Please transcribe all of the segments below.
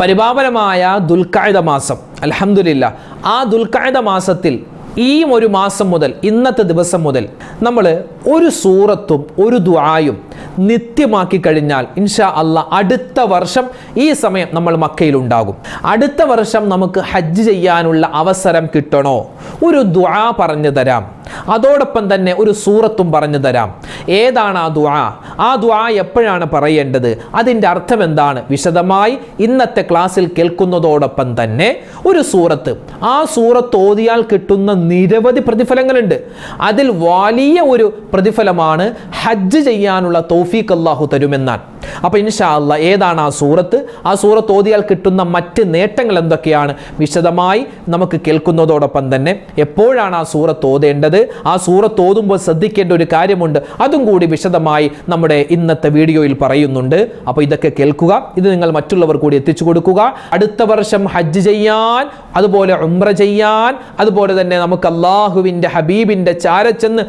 പരിപാവനമായ ദുൽഖായുധ മാസം. അലഹമില്ല ആ ദുൽഖായുധ മാസത്തിൽ ഈ ഒരു മാസം മുതൽ ഇന്നത്തെ ദിവസം മുതൽ നമ്മൾ ഒരു സൂറത്തും ഒരു ദുആയും നിത്യമാക്കി കഴിഞ്ഞാൽ ഇൻഷാ അല്ല അടുത്ത വർഷം ഈ സമയം നമ്മൾ മക്കയിലുണ്ടാകും. അടുത്ത വർഷം നമുക്ക് ഹജ്ജ് ചെയ്യാനുള്ള അവസരം കിട്ടണോ? ഒരു ദുആ പറഞ്ഞു തരാം. അതോടൊപ്പം തന്നെ ഒരു സൂറത്തും പറഞ്ഞു തരാം. ഏതാണ് ആ ദുആ? ആ ദുആ എപ്പോഴാണ് പറയേണ്ടത്? അതിന്റെ അർത്ഥം എന്താണ്? വിശദമായി ഇന്നത്തെ ക്ലാസ്സിൽ കേൾക്കുന്നതോടൊപ്പം തന്നെ ഒരു സൂറത്ത്. ആ സൂറത്ത് ഓതിയാൽ കിട്ടുന്ന നിരവധി പ്രതിഫലങ്ങളുണ്ട്. അതിൽ വലിയ ഒരു പ്രതിഫലമാണ് ഹജ്ജ് ചെയ്യാനുള്ള തൗഫീഖ് അള്ളാഹു തരുമെന്നാണ്. അപ്പോൾ ഇൻഷാ അല്ല ഏതാണ് ആ സൂറത്ത്? ആ സൂറത്ത് ഓതിയാൽ കിട്ടുന്ന മറ്റ് നേട്ടങ്ങൾ എന്തൊക്കെയാണ്? വിശദമായി നമുക്ക് കേൾക്കുന്നതോടൊപ്പം തന്നെ എപ്പോഴാണ് ആ സൂറത്ത് ഓതേണ്ടത്? ആ സൂറത്ത് ഓതുമ്പോൾ ശ്രദ്ധിക്കേണ്ട ഒരു കാര്യമുണ്ട്. അതും കൂടി വിശദമായി നമ്മുടെ ഇന്നത്തെ വീഡിയോയിൽ പറയുന്നുണ്ട്. അപ്പോൾ ഇതൊക്കെ കേൾക്കുക. ഇത് നിങ്ങൾ മറ്റുള്ളവർ കൂടി എത്തിച്ചു കൊടുക്കുക. അടുത്ത വർഷം ഹജ്ജ് ചെയ്യാൻ അതുപോലെ ഉംറ ചെയ്യാൻ അതുപോലെ തന്നെ നമുക്ക് അള്ളാഹുവിന്റെ ഹബീബിന്റെ ചാരച്ചെന്ന്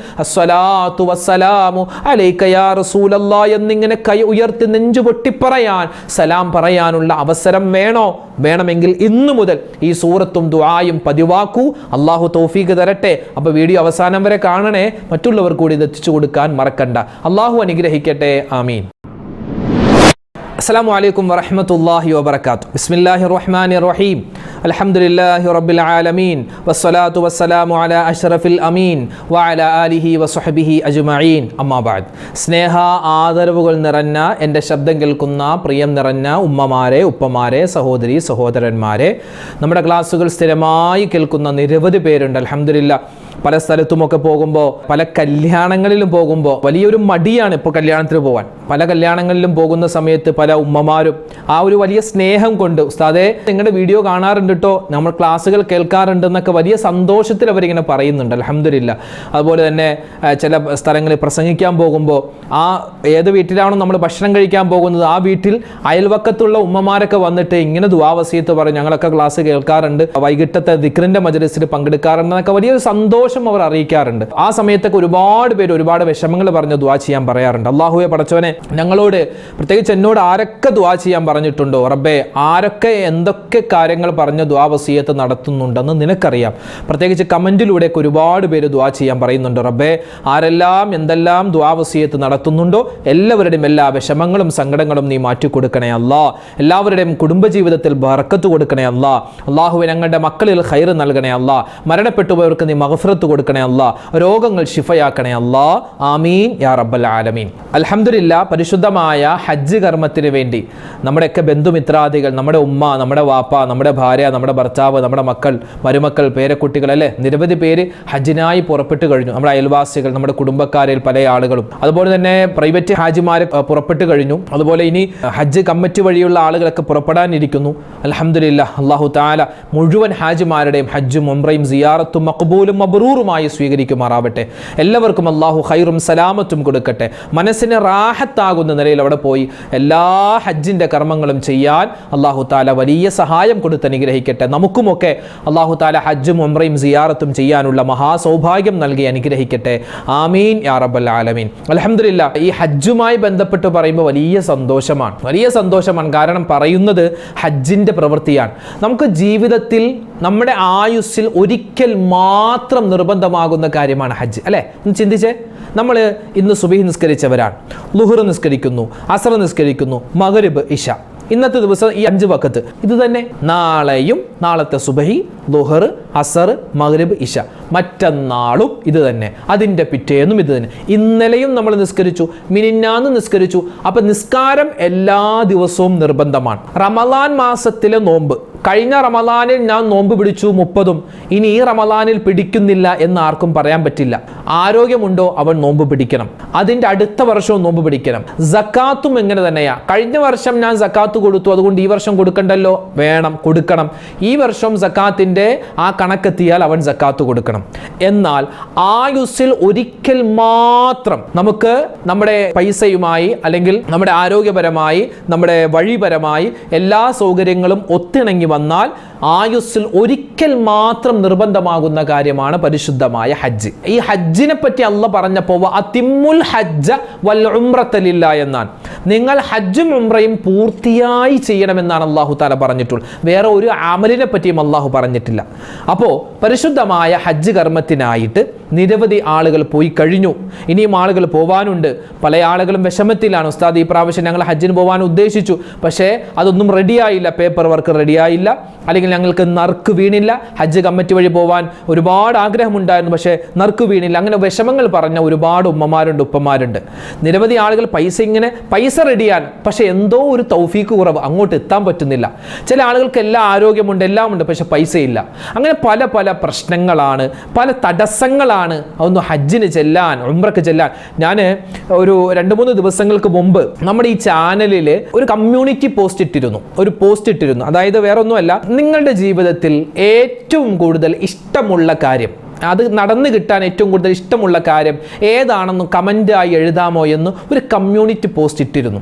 വസ്സലാമു എന്നിങ്ങനെ കൈ ഉയർത്തി നെഞ്ചു പൊട്ടിപ്പറയാൻ സലാം പറയാനുള്ള അവസരം വേണോ? വേണമെങ്കിൽ ഇന്നു മുതൽ ഈ സൂറത്തും ദുആയും പതിവാക്കൂ. അള്ളാഹു തൗഫീഖ് തരട്ടെ. അപ്പോൾ വീഡിയോ അവസാനം വരെ കാണണേ. മറ്റുള്ളവർ കൂടി ഇത് എത്തിച്ചു കൊടുക്കാൻ മറക്കണ്ട. അള്ളാഹു അനുഗ്രഹിക്കട്ടെ. ആമീൻ. അസ്സാം വലൈക്കും വറഹമത്തല്ലാഹി വാബർക്കാത്തു ബിസ്മില്ലാഹി റഹ്മാൻ റഹീം. അൽഹംദുലില്ലാഹി റബ്ബിൽ ആലമീൻ. വസ്സലാത്തു വസ്സലാമു അല അഷ്റഫിൽ അമീൻ. വഅല ആലിഹി വസുഹബിഹി അജുമീൻ അമ്മാബാദ് സ്നേഹ ആദരവുകൾ നിറഞ്ഞ എന്റെ ശബ്ദം കേൾക്കുന്ന പ്രിയം നിറഞ്ഞ ഉമ്മമാരെ ഉപ്പമാരെ സഹോദരി സഹോദരന്മാരെ. നമ്മുടെ ക്ലാസ്സുകൾ സ്ഥിരമായി കേൾക്കുന്ന നിരവധി പേരുണ്ട്. അൽഹംദുലില്ല പല സ്ഥലത്തുമൊക്കെ പോകുമ്പോൾ പല കല്യാണങ്ങളിലും പോകുമ്പോൾ വലിയൊരു മടിയാണ് ഇപ്പോൾ കല്യാണത്തിന് പോകാൻ പല കല്യാണങ്ങളിലും പോകുന്ന സമയത്ത് പല ഉമ്മമാരും ആ ഒരു വലിയ സ്നേഹം കൊണ്ട് ഉസ്താദെ നിങ്ങളുടെ വീഡിയോ കാണാറുണ്ട് കേട്ടോ നമ്മൾ ക്ലാസ്സുകൾ കേൾക്കാറുണ്ട് എന്നൊക്കെ വലിയ സന്തോഷത്തിൽ അവരിങ്ങനെ പറയുന്നുണ്ട് അലഹമില്ല അതുപോലെ തന്നെ ചില സ്ഥലങ്ങളിൽ പ്രസംഗിക്കാൻ പോകുമ്പോൾ ആ ഏത് വീട്ടിലാണോ നമ്മൾ ഭക്ഷണം കഴിക്കാൻ പോകുന്നത് ആ വീട്ടിൽ അയൽവക്കത്തുള്ള ഉമ്മമാരൊക്കെ വന്നിട്ട് ഇങ്ങനെ ദുവാവസീത്ത് പറയും ഞങ്ങളൊക്കെ ക്ലാസ് കേൾക്കാറുണ്ട് വൈകിട്ടത്തെ ദിക്റിന്റെ മജലിസിൽ പങ്കെടുക്കാറുണ്ട് എന്നൊക്കെ വലിയൊരു സന്തോഷം അവർ അറിയിക്കാറുണ്ട്. ആ സമയത്തൊക്കെ ഒരുപാട് പേര് ഒരുപാട് വിഷമങ്ങൾ പറഞ്ഞ് ദുവാ ചെയ്യാൻ പറയാറുണ്ട്. അള്ളാഹുവെ പടച്ചവനെ ഞങ്ങളോട് പ്രത്യേകിച്ച് എന്നോട് ആരൊക്കെ ദുവാ ചെയ്യാൻ പറഞ്ഞിട്ടുണ്ടോ? റബ്ബേ ആരൊക്കെ എന്തൊക്കെ കാര്യങ്ങൾ പറഞ്ഞ് ദുവാ വസീയത്ത് നടത്തുന്നുണ്ടെന്ന് നിനക്കറിയാം. പ്രത്യേകിച്ച് കമന്റിലൂടെയൊക്കെ ഒരുപാട് പേര് ദുവാ ചെയ്യാൻ പറയുന്നുണ്ട്. റബ്ബേ ആരെല്ലാം എന്തെല്ലാം ദുവാ വസീയത്ത് നടത്തുന്നുണ്ടോ? എല്ലാവരുടെയും എല്ലാ വിഷമങ്ങളും സങ്കടങ്ങളും നീ മാറ്റിക്കൊടുക്കണേ അല്ലാ. എല്ലാവരുടെയും കുടുംബജീവിതത്തിൽ ബർക്കത്ത് കൊടുക്കണേ അല്ലാ. അള്ളാഹുവെ ഞങ്ങളുടെ മക്കളിൽ ഹൈർ നൽകണേ അല്ലാ. മരണപ്പെട്ടുപോയവർക്ക് നീ മഹഫറത്ത് കൊടുക്കണേ അല്ല. രോഗങ്ങൾ ശിഫയാക്കണേ അല്ല. ആമീൻ യാ റബ്ബൽ ആലമീൻ. അൽഹംദുലില്ല പരിശുദ്ധമായ ഹജ്ജ് കർമ്മത്തിന് വേണ്ടി നമ്മുടെയൊക്കെ ബന്ധുമിത്രാദികൾ നമ്മുടെ ഉമ്മ നമ്മുടെ വാപ്പ നമ്മുടെ ഭാര്യ നമ്മുടെ ഭർത്താവ് നമ്മുടെ മക്കൾ മരുമക്കൾ പേരക്കുട്ടികൾ അല്ലേ? നിരവധി പേര് ഹജ്ജിനായി പുറപ്പെട്ടു കഴിഞ്ഞു. നമ്മുടെ അയൽവാസികൾ നമ്മുടെ കുടുംബക്കാരിൽ പല ആളുകളും. അതുപോലെ തന്നെ പ്രൈവറ്റ് ഹാജിമാർ പുറപ്പെട്ടു കഴിഞ്ഞു. അതുപോലെ ഇനി ഹജ്ജ് കമ്മിറ്റി വഴിയുള്ള ആളുകളൊക്കെ പുറപ്പെടാനിരിക്കുന്നു. അലഹമില്ല അള്ളാഹു താല മുഴുവൻ ഹാജിമാരുടെയും ഹജ്ജും ഉംറയും സിയാറത്തും മക്ബൂലും മബ്രൂറുമായി സ്വീകരിക്കുമാറാവട്ടെ. എല്ലാവർക്കും അള്ളാഹു ഹൈറും സലാമത്തും കൊടുക്കട്ടെ. മനസ്സിന് റാഹത്താകുന്ന നിലയിൽ അവിടെ പോയി എല്ലാ ഹജ്ജിന്റെ കർമ്മങ്ങളും ചെയ്യാൻ അള്ളാഹു താല വലിയ സഹായം കൊടുത്ത് അനുഗ്രഹിക്കട്ടെ. നമുക്കുമൊക്കെ അള്ളാഹു താല ഹജ്ജും ഉംറയും സിയാറത്തും ചെയ്യാനുള്ള മഹാസൗഭാഗ്യം നൽകി അനുഗ്രഹിക്കട്ടെ. ആമീൻ യാ റബ്ബൽ ആലമീൻ. അലഹമില്ല ഈ ഹജ്ജുമായി ബന്ധപ്പെട്ട് പറയുമ്പോൾ വലിയ സന്തോഷമാണ്. വലിയ സന്തോഷമാണ്. കാരണം പറയുന്നത് ഹജ്ജിന്റെ പ്രവൃത്തിയാണ്. നമുക്ക് ജീവിതത്തിൽ നമ്മുടെ ആയുസ്സിൽ ഒരിക്കൽ മാത്രം നിർബന്ധമാകുന്ന കാര്യമാണ് ഹജ്ജ് അല്ലേ? ഒന്ന് ചിന്തിച്ചേ. നമ്മൾ ഇന്ന് സുബഹി നിസ്കരിച്ചവരാണ്. ലുഹുർ നിസ്കരിക്കുന്നു അസർ നിസ്കരിക്കുന്നു മകരബ് ഇഷ. ഇന്നത്തെ ദിവസം ഈ അഞ്ച് വക്കത്ത് ഇത് തന്നെ നാളെയും നാളത്തെ സുബഹി ലുഹർ അസർ മഗ്രിബ് ഇഷ മറ്റന്നാളും ഇത് തന്നെ. അതിന്റെ പിറ്റേന്നും ഇത് തന്നെ. ഇന്നലെയും നമ്മൾ നിസ്കരിച്ചു മിനിന്നാന്ന് നിസ്കരിച്ചു. അപ്പം നിസ്കാരം എല്ലാ ദിവസവും നിർബന്ധമാണ്. റമലാൻ മാസത്തിലെ നോമ്പ്. കഴിഞ്ഞ റമലാനിൽ ഞാൻ നോമ്പ് പിടിച്ചു മുപ്പതും. ഇനി ഈ റമലാനിൽ പിടിക്കുന്നില്ല എന്ന് ആർക്കും പറയാൻ പറ്റില്ല. ആരോഗ്യമുണ്ടോ അവൻ നോമ്പ് പിടിക്കണം. അതിന്റെ അടുത്ത വർഷവും നോമ്പ് പിടിക്കണം. സക്കാത്തും എങ്ങനെ തന്നെയാ. കഴിഞ്ഞ വർഷം ഞാൻ സക്കാത്ത് കൊടുത്തു. അതുകൊണ്ട് ഈ വർഷം കൊടുക്കണ്ടല്ലോ? വേണം. കൊടുക്കണം. ഈ വർഷം സക്കാത്തിന്റെ ആ കണക്കെത്തിയാൽ അവൻ സക്കാത്ത് കൊടുക്കണം. എന്നാൽ ആയുസ്സിൽ ഒരിക്കൽ മാത്രം നമുക്ക് നമ്മുടെ പൈസയുമായി അല്ലെങ്കിൽ നമ്മുടെ ആരോഗ്യപരമായി നമ്മുടെ വഴിപരമായി എല്ലാ സൗകര്യങ്ങളും ഒത്തിണങ്ങി വന്നാൽ ആയുസ്സിൽ ഒരിക്കൽ മാത്രം നിർബന്ധമാകുന്ന കാര്യമാണ് പരിശുദ്ധമായ ഹജ്ജ്. ഈ ഹജ്ജിനെ പറ്റി അല്ല പറഞ്ഞപ്പോൾ അതിമുൽ ഹജ്ജ വൽ ഉമ്രത്തലില്ല എന്നാണ്. നിങ്ങൾ ഹജ്ജും ഉംറയും പൂർത്തിയായി ചെയ്യണമെന്നാണ് അള്ളാഹു താല പറഞ്ഞിട്ടുള്ളത് വേറെ ഒരു അമലിനെ പറ്റിയും അള്ളാഹു പറഞ്ഞിട്ടില്ല. അപ്പോൾ പരിശുദ്ധമായ ഹജ്ജ് കർമ്മത്തിനായിട്ട് നിരവധി ആളുകൾ പോയി കഴിഞ്ഞു. ഇനിയും ആളുകൾ പോവാനുണ്ട്. പല ആളുകളും വിഷമത്തിലാണ്. ഉസ്താദ് ഈ പ്രാവശ്യം ഞങ്ങൾ ഹജ്ജിന് പോകാൻ ഉദ്ദേശിച്ചു. പക്ഷേ അതൊന്നും റെഡിയായില്ല പേപ്പർ വർക്ക് റെഡിയായില്ല അല്ലെങ്കിൽ ഞങ്ങൾക്ക് നറുക്ക് വീണില്ല. ഹജ്ജ് കമ്മിറ്റി വഴി പോവാൻ ഒരുപാട് ആഗ്രഹമുണ്ടായിരുന്നു പക്ഷേ നറുക്ക് വീണില്ല. അങ്ങനെ വിഷമങ്ങൾ പറഞ്ഞ ഒരുപാട് ഉമ്മമാരുണ്ട് ഉപ്പമാരുണ്ട്. നിരവധി ആളുകൾ പൈസ ഇങ്ങനെ പൈസ റെഡിയാൻ പക്ഷേ എന്തോ ഒരു തൗഫീക്ക് കുറവ് അങ്ങോട്ട് എത്താൻ പറ്റുന്നില്ല. ചില ആളുകൾക്ക് എല്ലാ ആരോഗ്യമുണ്ട് എല്ലാം ഉണ്ട് പക്ഷെ പൈസയില്ല. അങ്ങനെ പല പല പ്രശ്നങ്ങളാണ് പല തടസ്സങ്ങളാണ് ഒന്ന് ഹജ്ജിന് ചെല്ലാൻ ഉംറക്ക് ചെല്ലാൻ. ഞാൻ ഒരു രണ്ട് മൂന്ന് ദിവസങ്ങൾക്ക് മുമ്പ് നമ്മുടെ ഈ ചാനലിൽ ഒരു കമ്മ്യൂണിറ്റി പോസ്റ്റ് ഇട്ടിരുന്നു ഒരു പോസ്റ്റ് ഇട്ടിരുന്നു. അതായത് വേറെ ഒന്നുമല്ല നിങ്ങളുടെ ജീവിതത്തിൽ ഏറ്റവും കൂടുതൽ ഇഷ്ടമുള്ള കാര്യം അത് നടന്നു കിട്ടാൻ ഏറ്റവും കൂടുതൽ ഇഷ്ടമുള്ള കാര്യം ഏതാണെന്ന് കമന്റായി എഴുതാമോ എന്ന് ഒരു കമ്മ്യൂണിറ്റി പോസ്റ്റ് ഇട്ടിരുന്നു.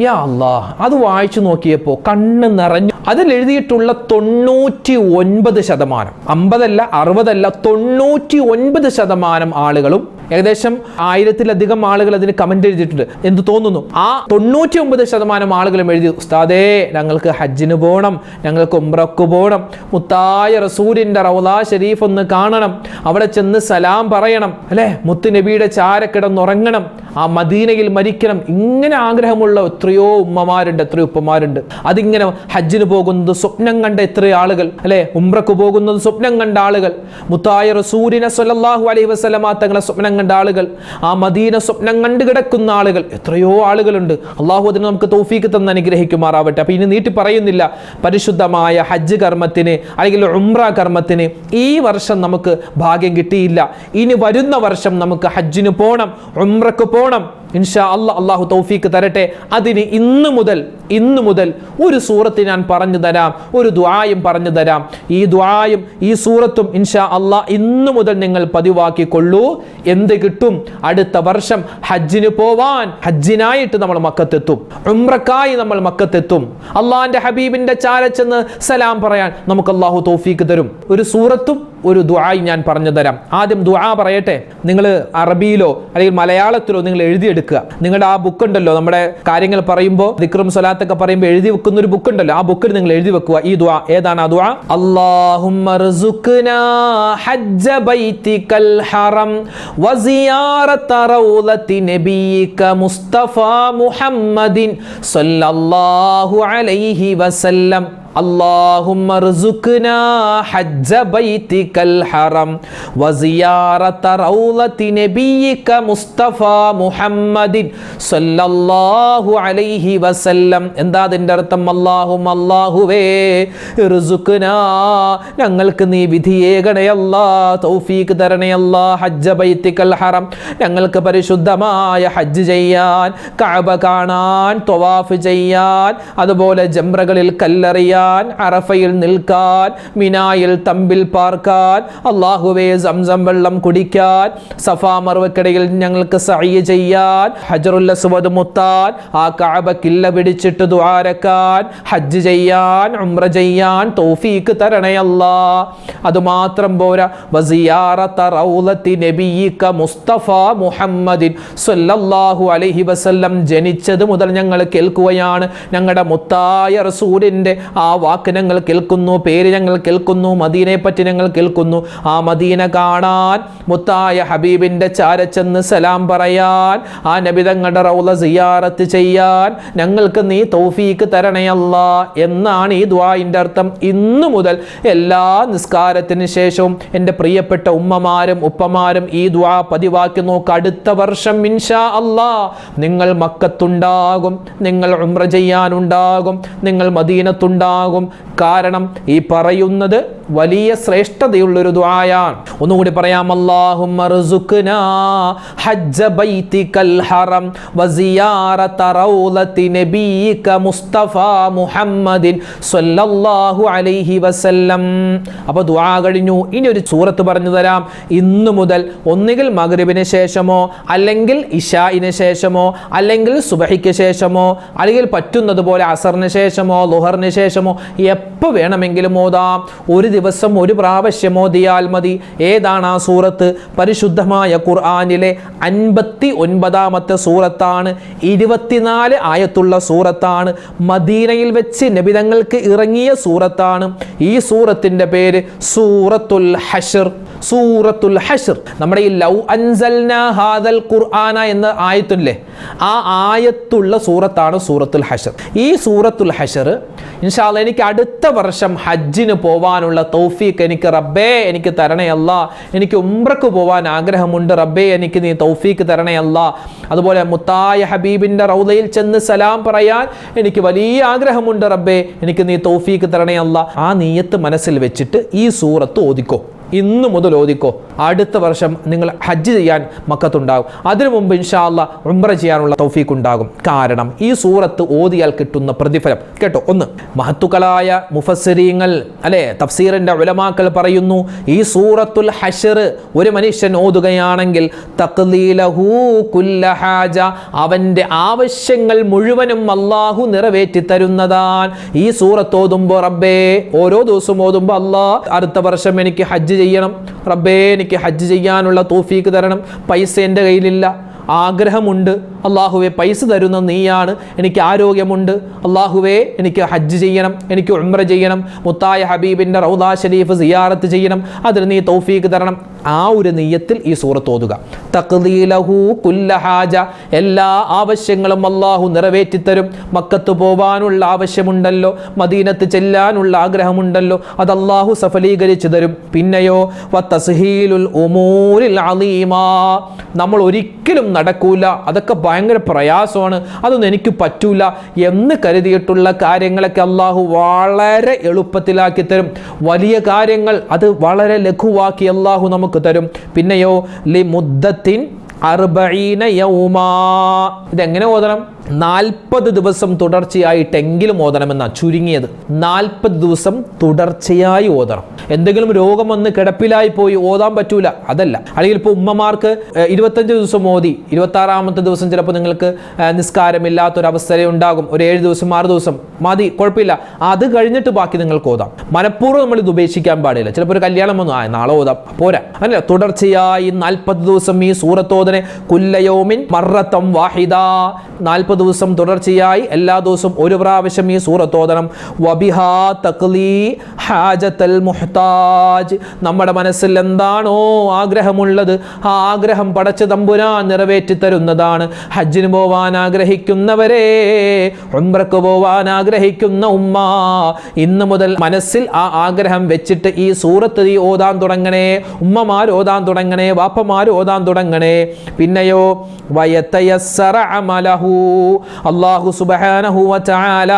യാ അല്ലാ അത് വായിച്ചു നോക്കിയപ്പോൾ കണ്ണ് നിറഞ്ഞു അതിൽ എഴുതിയിട്ടുള്ള തൊണ്ണൂറ്റി ഒൻപത് ശതമാനം അമ്പതല്ല അറുപതല്ല തൊണ്ണൂറ്റി ഒൻപത് ശതമാനം ആളുകളും ഏകദേശം ആയിരത്തിലധികം ആളുകൾ അതിന് കമന്റ് എഴുതിയിട്ടുണ്ട്. എന്ന് തോന്നുന്നു? ആ തൊണ്ണൂറ്റി ഒമ്പത് ശതമാനം ആളുകളും എഴുതി ഉസ്താദേ ഞങ്ങൾക്ക് ഹജ്ജിന് പോകണം ഞങ്ങൾക്ക് ഉംറക്ക് പോകണം മുത്തായ റസൂലിന്റെ റൗലാ ഷരീഫ് ഒന്ന് കാണണം അവിടെ ചെന്ന് സലാം പറയണം അല്ലേ? മുത്ത് നബിയുടെ ചാര കിടന്നുറങ്ങണം ആ മദീനയിൽ മരിക്കണം. ഇങ്ങനെ ആഗ്രഹമുള്ള എത്രയോ ഉമ്മമാരുണ്ട് എത്രയോ ഉപ്പമാരുണ്ട്. അതിങ്ങനെ ഹജ്ജിന് പോകുന്നത് സ്വപ്നം കണ്ട എത്ര ആളുകൾ അല്ലെ? ഉംറക്ക് പോകുന്നത് സ്വപ്നം കണ്ട ആളുകൾ. മുത്തായ റസൂലിനെ സൊല്ലാഹു അലൈഹി വസല്ലമ തങ്ങളെ സ്വപ്നം കണ്ട ആളുകൾ. ആ മദീന സ്വപ്നം കണ്ടു കിടക്കുന്ന ആളുകൾ. എത്രയോ ആളുകളുണ്ട്. അള്ളാഹു അതിന് നമുക്ക് തൗഫീക്ക് തന്ന് അനുഗ്രഹിക്കുമാറാവട്ടെ. അപ്പൊ ഇനി നീട്ടി പറയുന്നില്ല. പരിശുദ്ധമായ ഹജ്ജ് കർമ്മത്തിന് അല്ലെങ്കിൽ ഉംറ കർമ്മത്തിന് ഈ വർഷം നമുക്ക് ഭാഗ്യം കിട്ടിയില്ല. ഇനി വരുന്ന വർഷം നമുക്ക് ഹജ്ജിന് പോണം ഉംറക്ക് പോകണം ഇൻഷാ അല്ല അള്ളാഹു തൗഫീക്ക് തരട്ടെ. അതിന് ഇന്ന് മുതൽ ഇന്ന് മുതൽ ഒരു സൂറത്ത് ഞാൻ പറഞ്ഞു തരാം ഒരു ദ്വായും പറഞ്ഞു തരാം. ഈ ദ്വായും ഈ സൂറത്തും ഇൻഷാ അല്ലാ ഇന്ന് മുതൽ നിങ്ങൾ പതിവാക്കിക്കൊള്ളൂ. എന്ത് കിട്ടും? അടുത്ത വർഷം ഹജ്ജിന് പോവാൻ ഹജ്ജിനായിട്ട് നമ്മൾ മക്കത്തെത്തും. ഉംറക്കായി നമ്മൾ മക്കത്തെത്തും. അള്ളാഹിന്റെ ഹബീബിന്റെ ചാര ചെന്ന് സലാം പറയാൻ നമുക്ക് അള്ളാഹു തൗഫീക്ക് തരും. ഒരു സൂറത്തും ഒരു ദുആയി ഞാൻ പറഞ്ഞു തരാം. ആദ്യം ദുആ പറയട്ടെ. നിങ്ങൾ അറബിയിലോ അല്ലെങ്കിൽ മലയാളത്തിലോ നിങ്ങൾ എഴുതിയെടുക്കുക. നിങ്ങളുടെ ആ ബുക്ക് ഉണ്ടല്ലോ നമ്മുടെ കാര്യങ്ങൾ പറയുമ്പോൾ ദിക്റും സ്വലാത്തൊക്കെ പറയുമ്പോൾ എഴുതി വെക്കുന്ന ഒരു ബുക്ക് ഉണ്ടല്ലോ ആ ബുക്കിൽ നിങ്ങൾ എഴുതി വെക്കുക. ഈ ദുആ ഏതാണ് ആ ദുആ? അല്ലാഹുമ്മ ഹജ്ജ ബൈതിക്കൽ ഹറം വസിയാറത നബിയിക മുസ്തഫ മുഹമ്മദിൻ സല്ലല്ലാഹു അലൈഹി വസല്ലം. اللهم ارزقنا حج بيتك الحرم وزيارة روضة نبيك مصطفى محمد صلى الله عليه وسلم എന്താ അതിൻ്റെ അർത്ഥം അല്ലാഹും അല്ലാഹുവേ ഇർസുഖ്ന ഞങ്ങൾക്ക് നീ വിധിയേകണയല്ല തൗഫീക്ക് തരണയല്ല ഹജ്ജ ബൈത്തിക്കൽ ഹറം ഞങ്ങൾക്ക് പരിശുദ്ധമായ ഹജ്ജ് ചെയ്യാൻ കഅബ കാണാൻ ത്വവാഫ് ചെയ്യാൻ അതുപോലെ ജംറകളിൽ കല്ലെറിയാൻ അറഫയിൽ നിൽക്കാൻ മിനായിൽ തമ്പിൽ പാർക്കാൻ അള്ളാഹുവേ സംസം വെള്ളം കുടിക്കാൻ സഫാ മറുവക്കിടയിൽ ഞങ്ങൾക്ക് സഹ്യ ചെയ്യാൻ ഹജറുൽ അസ്വദ് മുത്താൻ ആ കാബ കില്ല പിടിച്ചിട്ട് ദ്വാരക്കാൻ ഹജ്ജ് ചെയ്യാൻ ഉംറ ചെയ്യാൻ തോഫീക്ക് തരണയല്ല അതുമാത്രം പോരാ മുസ്തഫ മുഹമ്മദിൻ സല്ലല്ലാഹു അലൈഹി വസല്ലം ജനിച്ചത് മുതൽ ഞങ്ങൾ കേൾക്കുകയാണ്. ഞങ്ങളുടെ മുത്തായ റസൂലിന്റെ ആ വാക്ക് ഞങ്ങൾ കേൾക്കുന്നു പേര് ഞങ്ങൾ കേൾക്കുന്നു മദീനയെ പറ്റി ഞങ്ങൾ കേൾക്കുന്നു. ആ മദീന കാണാൻ മുത്തായ ഹബീബിന്റെ ചാരച്ചെന്ന് സലാം പറയാൻ ആ നബി തങ്ങളുടെ റൗല സിയാറത്ത് ചെയ്യാൻ ഞങ്ങൾക്ക് നീ തൗഫീക്ക് തരണയല്ല എന്നാണ് ഈ ദ്വായിന്റെ അർത്ഥം. ഇന്നു മുതൽ എല്ലാ നിസ്കാരത്തിന് ശേഷവും എന്റെ പ്രിയപ്പെട്ട ഉമ്മമാരും ഉപ്പമാരും ഈ ദ്വാ പതിവാക്കി നോക്ക്. അടുത്ത വർഷം ഇൻഷാ അല്ലാ നിങ്ങൾ മക്കത്തുണ്ടാകും നിങ്ങൾ ഉമ്ര ചെയ്യാനുണ്ടാകും നിങ്ങൾ മദീനത്തുണ്ടാകും. കാരണം ഈ പറയുന്നത് വലിയ ശ്രേഷ്ഠതയുള്ളൊരു ദ്വായാണ് ഒന്നുകൂടി പറയാം. ർസുഖ്നാ ഹജ്ജ ബൈതിക്കൽ ഹറം വസിയാറത റൗലത്തി നബിയിക മുസ്തഫ മുഹമ്മദിൻ സ്വല്ലല്ലാഹു അലൈഹി വസല്ലം. അപ്പോൾ ദുആ കഴിഞ്ഞു. ഇനി ഒരു സൂറത്ത് പറഞ്ഞു തരാം. ഇന്നു മുതൽ ഒന്നുകിൽ മഗ്രിബിന് ശേഷമോ അല്ലെങ്കിൽ ഇഷായിന് ശേഷമോ അല്ലെങ്കിൽ സുബഹിക്ക് ശേഷമോ അല്ലെങ്കിൽ പറ്റുന്നത് പോലെ അസറിന് ശേഷമോ ലുഹറിന് ശേഷമോ ദിവസമോ എപ്പോൾ വേണമെങ്കിലും ഓതാം. ഒരു ദിവസം ഒരു പ്രാവശ്യം ഓതിയാൽ മതി. ഏതാണ് ആ സൂറത്ത്? പരിശുദ്ധമായ ഖുർആാനിലെ അൻപത്തി ഒൻപതാമത്തെ സൂറത്താണ്. ഇരുപത്തിനാല് ആയത്തുള്ള സൂറത്താണ്. മദീനയിൽ വെച്ച് നബിതങ്ങൾക്ക് ഇറങ്ങിയ സൂറത്താണ്. ഈ സൂറത്തിന്റെ പേര് സൂറത്തുൽ ഹഷർ. സൂറത്തുൽ ഹഷർ നമ്മുടെ ഈ ലൗ അൻസൽന ഹാദൽ ഖുർആന എന്ന ആയത്തില്ലേ? ആ ആയത്തുള്ള സൂറത്താണ് സൂറത്തുൽ ഹഷർ ഈ സൂറത്തുൽ ഹഷർ ഇൻഷാല്ല എനിക്ക് അടുത്ത വർഷം ഹജ്ജിന് പോവാനുള്ള തൗഫീഖ് എനിക്ക് റബ്ബേ എനിക്ക് തരണയല്ല എനിക്ക് ഉംറക്ക് പോവാൻ ആഗ്രഹമുണ്ട് റബ്ബേ എനിക്ക് നീ തൗഫീഖ് തരണയല്ല അതുപോലെ മുത്തായ ഹബീബിന്റെ റൗദയിൽ ചെന്ന് സലാം പറയാൻ എനിക്ക് വലിയ ആഗ്രഹമുണ്ട് റബ്ബേ എനിക്ക് നീ തൗഫീഖ് തരണയല്ല ആ നീയത്ത് മനസ്സിൽ വെച്ചിട്ട് ഈ സൂറത്ത് ഓദിക്കോ ഇന്ന് മുതൽ ഓദിക്കോ അടുത്ത വർഷം നിങ്ങൾ ഹജ്ജ് ചെയ്യാൻ മക്കത്തുണ്ടാകും. അതിനു മുമ്പ് ഇൻഷാല്ല ഉംറ ചെയ്യാനുള്ള തൗഫീഖ് ഉണ്ടാകും കാരണം ഈ സൂറത്ത് ഓതിയാൽ കിട്ടുന്ന പ്രതിഫലം. കേട്ടോ ഒന്ന്. മഹത്തുക്കളായ മുഫസരീങ്ങൾ അല്ലെ? തഫ്സീറിന്റെ ഉലമാക്കൾ പറയുന്നു ഈ സൂറത്തുൽ ഹഷർ ഒരു മനുഷ്യൻ ഓതുകയാണെങ്കിൽ ഹാജ അവന്റെ ആവശ്യങ്ങൾ മുഴുവനും അള്ളാഹു നിറവേറ്റി തരുന്നതാണ്. ഈ സൂറത്ത് ഓതുമ്പോൾ റബ്ബേ ഓരോ ദിവസവും ഓതുമ്പോൾ അള്ളാഹ് അടുത്ത വർഷം എനിക്ക് ഹജ്ജ് ചെയ്യണം. റബ്ബേ എനിക്ക് ഹജ്ജ് ചെയ്യാനുള്ള തോഫീക്ക് തരണം. പൈസ എന്റെ കയ്യിലില്ല. ആഗ്രഹമുണ്ട്. അള്ളാഹുവെ പൈസ തരുന്ന നീയാണ്. എനിക്ക് ആരോഗ്യമുണ്ട്. അള്ളാഹുവെ എനിക്ക് ഹജ്ജ് ചെയ്യണം. എനിക്ക് ഉംറ ചെയ്യണം. മുത്തായ ഹബീബിന്റെ റൗദാ ഷരീഫ് സിയാറത്ത് ചെയ്യണം. അതിന് നീ തൗഫീക്ക് തരണം. ആ ഒരു നീയത്തിൽ ഈ സൂറത്ത് ഓതുക. തഖ്ദീലഹു കുല്ലഹാജ എല്ലാ ആവശ്യങ്ങളും അള്ളാഹു നിറവേറ്റിത്തരും. മക്കത്ത് പോവാനുള്ള ആവശ്യമുണ്ടല്ലോ മദീനത്ത് ചെല്ലാനുള്ള ആഗ്രഹമുണ്ടല്ലോ അത് അള്ളാഹു സഫലീകരിച്ചു തരും. പിന്നെയോ ഉമൂരിൽ അലീമാ. നമ്മൾ ഒരിക്കലും നടക്കൂല. അതൊക്കെ ഭയങ്കര പ്രയാസമാണ്. അതൊന്നും എനിക്ക് പറ്റൂല എന്ന് കരുതിയിട്ടുള്ള കാര്യങ്ങളൊക്കെ അള്ളാഹു വളരെ എളുപ്പത്തിലാക്കി തരും. വലിയ കാര്യങ്ങൾ അത് വളരെ ലഘുവാക്കി അള്ളാഹു നമുക്ക് തരും. പിന്നെയോ ലി മുദ്ദത്തിൻ അർബീന യൗമാ. ഇതെങ്ങനെ ഓതണം? നാൽപ്പത് ദിവസം തുടർച്ചയായിട്ടെങ്കിലും ഓതണമെന്നാണ് ചുരുങ്ങിയത്. നാൽപ്പത് ദിവസം തുടർച്ചയായി ഓതണം. എന്തെങ്കിലും രോഗം വന്ന് കിടപ്പിലായി പോയി ഓതാൻ പറ്റൂല. അതല്ല. അല്ലെങ്കിൽ ഇപ്പോൾ ഉമ്മമാർക്ക് ഇരുപത്തഞ്ച് ദിവസം ഓതി. ഇരുപത്തി ആറാമത്തെ ദിവസം ചിലപ്പോൾ നിങ്ങൾക്ക് നിസ്കാരമില്ലാത്തൊരവസ്ഥ ഉണ്ടാകും. ഒരു ഏഴ് ദിവസം ആറ് ദിവസം. മതി കുഴപ്പമില്ല. അത് കഴിഞ്ഞിട്ട് ബാക്കി നിങ്ങൾക്ക് ഓതാം. മനഃപൂർവം നമ്മൾ ഇത് ഉപേക്ഷിക്കാൻ പാടില്ല. ചിലപ്പോൾ ഒരു കല്യാണം വന്നു. ആ നാളെ ഓതാം. പോരാ. അല്ല തുടർച്ചയായി നാൽപ്പത് ദിവസം ഈ സൂറത്തോതനെ കുല്ലയോമിൻ മറത്തം വാഹിദ. നാൽപ്പത് ദിവസം തുടർച്ചയായി എല്ലാ ദിവസവും ഒരു പ്രാവശ്യം ഈ സൂറത്തോതണം വബിഹാ തക്ലീ ഹാജത്തൽ മുഹ്താജ്. നമ്മുടെ മനസ്സിൽ എന്താണോ ആഗ്രഹമുള്ളത് ആ ആഗ്രഹം പടച്ച തമ്പുരാൻ നിറവേറ്റി തരുന്നതാണ്. ഹജ്ജിന് പോവാൻ ആഗ്രഹിക്കുന്നവരെ ഉംറക്ക് പോവാൻ ആഗ്രഹിക്കുന്ന ഉമ്മ ഇന്ന് മുതൽ മനസ്സിൽ ആ ആഗ്രഹം വെച്ചിട്ട് ഈ സൂറത്ത് നീ ഓതാൻ തുടങ്ങണേ ഉമ്മമാർ ഓതാൻ തുടങ്ങണേ വാപ്പമാർ ഓതാൻ തുടങ്ങണേ. പിന്നെയോ വയത്തയസ്സറ അമലഹു. അള്ളാഹു സുബഹാനഹുല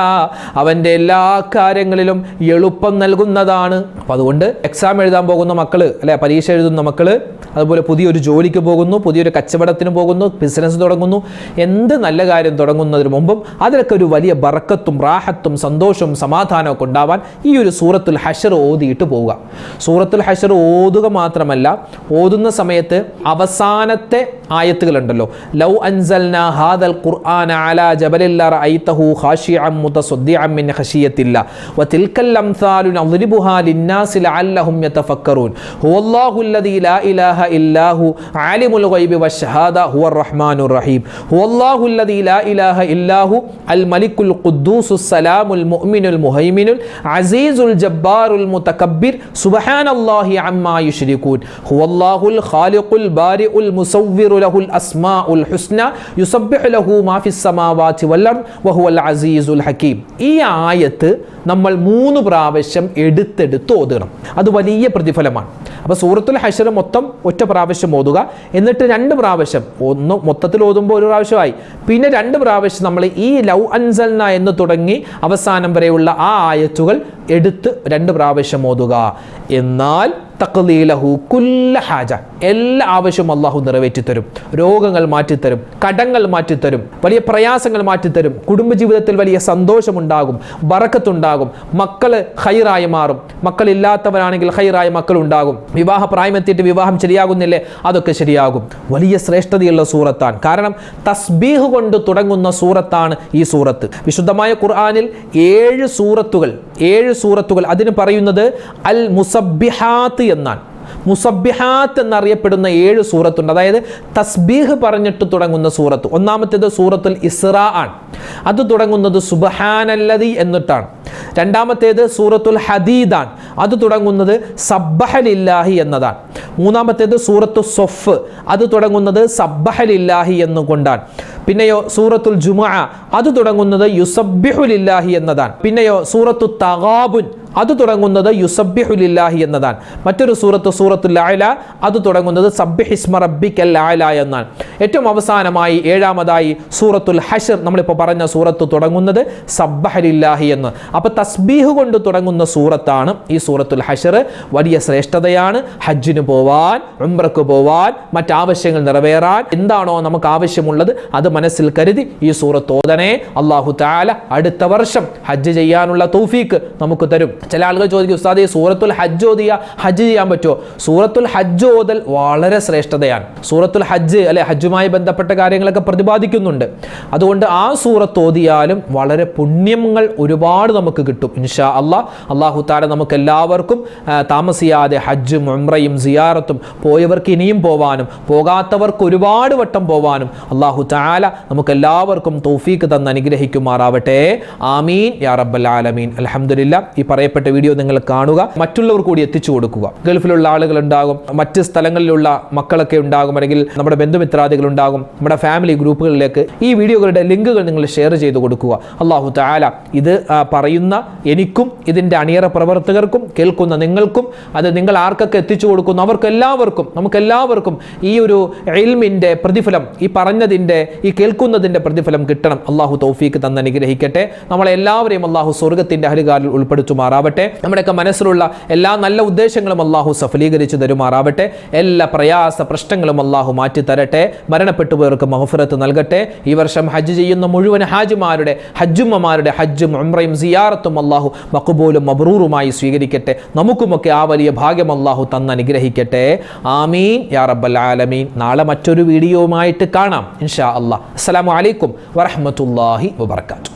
അവന്റെ എല്ലാ കാര്യങ്ങളിലും എളുപ്പം നൽകുന്നതാണ്. അപ്പം അതുകൊണ്ട് എക്സാം എഴുതാൻ പോകുന്ന മക്കൾ അല്ലെ? പരീക്ഷ എഴുതുന്ന മക്കൾ അതുപോലെ പുതിയൊരു ജോലിക്ക് പോകുന്നു പുതിയൊരു കച്ചവടത്തിന് പോകുന്നു ബിസിനസ് തുടങ്ങുന്നു എന്ത് നല്ല കാര്യം തുടങ്ങുന്നതിന് മുമ്പും അതിലൊക്കെ ഒരു വലിയ ബറക്കത്തും റാഹത്തും സന്തോഷവും സമാധാനവും ഉണ്ടാവാൻ ഈ ഒരു സൂറത്തുൽ ഹഷർ ഓതിയിട്ട് പോവുക. സൂറത്തുൽ ഹഷർ ഓതുക മാത്രമല്ല ഓതുന്ന സമയത്ത് അവസാനത്തെ ആയത്തുകളുണ്ടല്ലോ. ലൗ അൻസൽന ഹാദൽ ഖുർആന على جبل لرأيته خاشعا متصدعا من خشية الله. وتلك الأمثال نضربها للناس لعلهم يتفكرون. هو الله الذي لا إله إلا هو عالم الغيب والشهادة هو الرحمن الرحيم. هو الله الذي لا إله إلا هو الملك القدوس السلام المؤمن المهيمن العزيز الجبار المتكبر. سبحان الله عما يشركون. هو الله الخالق البارئ المصور له الأسماء الحسنى يسبح له ما في السماء സമാവാത്തി വല്ലം വഹുവൽ അസീസുൽ ഹക്കീം. ഈ ആയത്ത് നമ്മൾ മൂന്ന് പ്രാവശ്യം എടുത്തെടുത്ത് ഓതണം അത് വലിയ പ്രതിഫലമാണ്. അപ്പോൾ സൂറത്തുൽ ഹഷർ മൊത്തം ഒറ്റ പ്രാവശ്യം ഓതുക. എന്നിട്ട് രണ്ട് പ്രാവശ്യം ഒന്ന് മൊത്തത്തിൽ ഓതുമ്പോൾ ഒരു പ്രാവശ്യമായി. പിന്നെ രണ്ട് പ്രാവശ്യം നമ്മൾ ഈ ലൗ അൻസൽന എന്ന് തുടങ്ങി അവസാനം വരെയുള്ള ആ ആയത്തുകൾ എടുത്ത് രണ്ട് പ്രാവശ്യം ഓതുക. എന്നാൽ തഖ്ലീലഹു കുല്ല ഹാജ. എല്ലാ ആവശ്യവും അള്ളാഹു നിറവേറ്റിത്തരും. രോഗങ്ങൾ മാറ്റിത്തരും കടങ്ങൾ മാറ്റിത്തരും വലിയ പ്രയാസങ്ങൾ മാറ്റിത്തരും. കുടുംബജീവിതത്തിൽ വലിയ സന്തോഷമുണ്ടാകും ബറക്കത്തുണ്ടാകും. മക്കൾ ഹൈറായി മാറും. മക്കളില്ലാത്തവരാണെങ്കിൽ ഹൈറായ മക്കൾ ഉണ്ടാകും വിവാഹ പ്രായമെത്തിയിട്ട് വിവാഹം ശരിയാകുന്നില്ലേ? അതൊക്കെ ശരിയാകും. വലിയ ശ്രേഷ്ഠതയുള്ള സൂറത്താണ്. കാരണം തസ്ബീഹ് കൊണ്ട് തുടങ്ങുന്ന സൂറത്താണ് ഈ സൂറത്ത്. വിശുദ്ധമായ ഖുർആാനിൽ ഏഴ് സൂറത്തുകൾ ഏഴ് സൂറത്തുകൾ. അതിന് പറയുന്നത് അൽ മുസബിഹാത്ത് എന്നാണ്. മുസബിഹാത്ത് എന്നറിയപ്പെടുന്ന ഏഴ് സൂറത്തുണ്ട്. അതായത് തസ്ബീഹ് പറഞ്ഞിട്ട് തുടങ്ങുന്ന സൂറത്ത്. ഒന്നാമത്തേത് സൂറത്തുൽ ഇസ്ര ആണ്. അത് തുടങ്ങുന്നത് സുബഹാനല്ലതി എന്നിട്ടാണ്. രണ്ടാമത്തേത് സൂറത്തുൽ ഹദീദാണ് അത് തുടങ്ങുന്നത് സബ്ബഹലില്ലാഹി എന്നതാണ്. മൂന്നാമത്തേത് സൂറത്തു സൊഫ്. അത് തുടങ്ങുന്നത് സബ്ബഹലില്ലാഹി എന്നുകൊണ്ടാണ്. പിന്നെയോ സൂറത്തുൽ ജുമാ അത് തുടങ്ങുന്നത് യുസബ്ബിഹുലില്ലാഹി എന്നതാണ്. പിന്നെയോ സൂറത്തു തഗാബുൻ അത് തുടങ്ങുന്നത് യുസബ്ബിഹുലില്ലാഹി എന്നതാണ്. മറ്റൊരു സൂറത്ത് സൂറത്തുൽ ലായല അത് തുടങ്ങുന്നത് സബ്ബിഹിസ്മ റബ്ബിക്കൽ ലായല എന്നാണ്. ഏറ്റവും അവസാനമായി ഏഴാമതായി സൂറത്തുൽ ഹഷർ നമ്മളിപ്പോൾ പറഞ്ഞ സൂറത്ത് തുടങ്ങുന്നത് സബ്ബഹലില്ലാഹി എന്ന്. അപ്പോൾ തസ്ബീഹ് കൊണ്ട് തുടങ്ങുന്ന സൂറത്താണ് ഈ സൂറത്തുൽ ഹഷർ വലിയ ശ്രേഷ്ഠതയാണ്. ഹജ്ജിന് പോവാൻ ഉംറക്ക് പോവാൻ മറ്റാവശ്യങ്ങൾ നിറവേറാൻ എന്താണോ നമുക്ക് ആവശ്യമുള്ളത് അത് മനസ്സിൽ കരുതി ഈ സൂറത്ത് ഓതനെ അള്ളാഹു താല അടുത്ത വർഷം ഹജ്ജ് ചെയ്യാനുള്ള തൗഫീക്ക് നമുക്ക് തരും. ചില ആളുകൾ ചോദിക്കും ഉസ്താദ് ഈ സൂറത്തുൽ ഹജ്ജ് ഓതിയ ഹജ്ജ് ചെയ്യാൻ പറ്റുമോ? സൂറത്തുൽ ഹജ്ജ് ഓതൽ വളരെ ശ്രേഷ്ഠതയാണ്. സൂറത്തുൽ ഹജ്ജ് അല്ലെ ഹജ്ജുമായി ബന്ധപ്പെട്ട കാര്യങ്ങളൊക്കെ പ്രതിപാദിക്കുന്നുണ്ട്. അതുകൊണ്ട് ആ സൂറത്ത് ഓതിയാലും വളരെ പുണ്യങ്ങൾ ഒരുപാട് നമുക്ക് കിട്ടും ഇൻഷാ അള്ളാഹ് അള്ളാഹു താര നമുക്ക് എല്ലാവർക്കും താമസിയാതെ ഹജ്ജും ഉംറയും സിയാറത്തും പോയവർക്ക് ഇനിയും പോവാനും പോകാത്തവർക്ക് ഒരുപാട് വട്ടം പോവാനും അള്ളാഹു താല നമുക്ക് എല്ലാവർക്കും തോഫീക്ക് തന്ന് അനുഗ്രഹിക്കുമാറാവട്ടെ. ആമീൻ. യാ റബ്ബൽ ആലമീൻ. അൽഹംദുലില്ലാ. ഈ പറയപ്പെട്ട വീഡിയോ നിങ്ങൾ കാണുക. മറ്റുള്ളവർ കൂടി എത്തിച്ചു കൊടുക്കുക. ഗൾഫിലുള്ള ആളുകൾ ഉണ്ടാകും മറ്റ് സ്ഥലങ്ങളിലുള്ള മക്കളൊക്കെ ഉണ്ടാകും അല്ലെങ്കിൽ നമ്മുടെ ബന്ധുമിത്രാദികൾ ഉണ്ടാകും നമ്മുടെ ഫാമിലി ഗ്രൂപ്പുകളിലേക്ക് ഈ വീഡിയോകളുടെ ലിങ്കുകൾ നിങ്ങൾ ഷെയർ ചെയ്ത് കൊടുക്കുക. അള്ളാഹു താല ഇത് പറയുന്ന എനിക്കും ഇതിന്റെ അണിയറ പ്രവർത്തകർക്കും കേൾക്കുന്ന നിങ്ങൾക്കും അത് നിങ്ങൾ ആർക്കൊക്കെ എത്തിച്ചു കൊടുക്കുന്നു അവർക്ക് എല്ലാവർക്കും നമുക്ക് എല്ലാവർക്കും ഈ ഒരു എൽമിന്റെ പ്രതിഫലം ഈ പറഞ്ഞതിന്റെ ഈ കേൾക്കുന്നതിന്റെ പ്രതിഫലം കിട്ടണം. അള്ളാഹു തൗഫീക്ക് തന്നനുഗ്രഹിക്കട്ടെ നമ്മളെല്ലാവരെയും അള്ളാഹു സ്വർഗത്തിന്റെ അഹലുകാരിൽ ഉൾപ്പെടുത്തുമാറാവട്ടെ നമ്മുടെയൊക്കെ മനസ്സിലുള്ള എല്ലാ നല്ല ഉദ്ദേശങ്ങളും അള്ളാഹു സഫലീകരിച്ചു തരുമാറാവട്ടെ. എല്ലാ പ്രയാസ പ്രശ്നങ്ങളും അള്ളാഹു മാറ്റി തരട്ടെ മരണപ്പെട്ടു പോയവർക്ക് മഹഫുറത്ത് നൽകട്ടെ. ഈ വർഷം ഹജ്ജ് ചെയ്യുന്ന മുഴുവൻ ഹാജിമാരുടെ ഹജ്ജുമ്മമാരുടെ ഹജ്ജും ഉംറയും സിയാറത്തും അള്ളാഹു മക്കുബൂലും മബ്രൂറുമായി സ്വീകരിക്കട്ടെ. നമുക്കുമൊക്കെ ആ വലിയ ഭാഗ്യം അള്ളാഹു തന്ന് അനുഗ്രഹിക്കട്ടെ ആമീൻ. യാ റബ്ബൽ ആലമീൻ. നാളെ മറ്റൊരു വീഡിയോവുമായിട്ട് കാണാം. ഇൻഷാ അള്ളാഹ് അസ്സലാമു അലൈക്കും വറഹ്മത്തുള്ളാഹി വബർക്കാത്തു